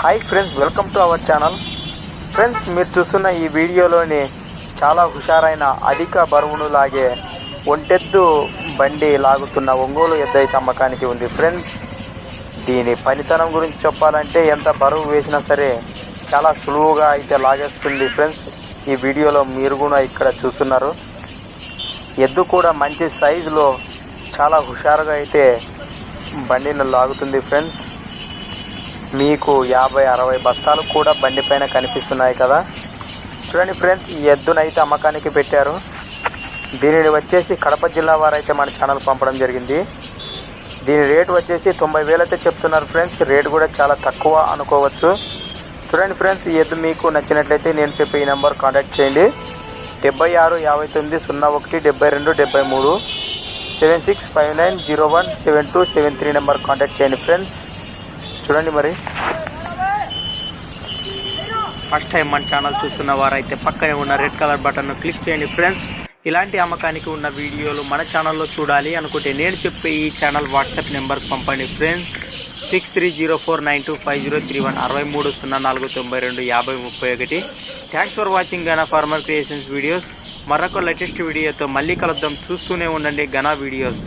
Hi friends welcome to our channel friends మీరు చూస్తున్న ఈ వీడియోలోని చాలా హుషారైన అధిక బరువును లాగే ఒంటెద్దు బండి లాగుతున్న ఒంగోలు ఎద్దు అమ్మకానికి ఉంది. ఫ్రెండ్స్ దీని పనితనం గురించి చెప్పాలంటే ఎంత బరువు వేసినా సరే చాలా సులువుగా అయితే లాగేస్తుంది. ఫ్రెండ్స్ ఈ వీడియోలో మీరు కూడా ఇక్కడ చూస్తున్నారు. ఎద్దు కూడా మంచి సైజులో చాలా హుషారుగా అయితే బండిని లాగుతుంది. ఫ్రెండ్స్ మీకు యాభై అరవై బస్తాలు కూడా బండి పైన కనిపిస్తున్నాయి కదా. చూడండి ఫ్రెండ్స్ ఈ ఎద్దునైతే అమ్మకానికి పెట్టారు. దీనిని వచ్చేసి కడప జిల్లా వారైతే మన ఛానల్ పంపడం జరిగింది. దీని రేటు వచ్చేసి తొంభై వేలు అయితే చెప్తున్నారు ఫ్రెండ్స్. రేటు కూడా చాలా తక్కువ అనుకోవచ్చు. చూడండి ఫ్రెండ్స్ ఈ ఎద్దు మీకు నచ్చినట్లయితే నేను చెప్పే ఈ నెంబర్ కాంటాక్ట్ చేయండి. డెబ్బై ఆరు యాభై తొమ్మిది సున్నా ఒకటి డెబ్బై రెండు డెబ్బై మూడు seven six five nine zero one seven two seven three number contact చేయండి ఫ్రెండ్స్. చూడండి మరి. ఫస్ట్ టైం మన ఛానల్ చూస్తున్న వారైతే పక్కనే ఉన్న రెడ్ కలర్ బటన్ను క్లిక్ చేయండి ఫ్రెండ్స్ ఇలాంటి అమ్మకానికి ఉన్న వీడియోలు మన ఛానల్లో చూడాలి అనుకుంటే నేను చెప్పే ఈ ఛానల్ వాట్సాప్ నెంబర్కి పంపండి friends six three zero four nine two five zero three one అరవై మూడు సున్నా నాలుగు తొంభై రెండు యాభై ముప్పై ఒకటి థ్యాంక్స్ ఫర్ వాచింగ్ గనా ఫార్మర్ క్రియేషన్స్ వీడియోస్ మరొక లేటెస్ట్ వీడియోతో మళ్ళీ కలుద్దాం చూస్తూనే ఉండండి గనా వీడియోస్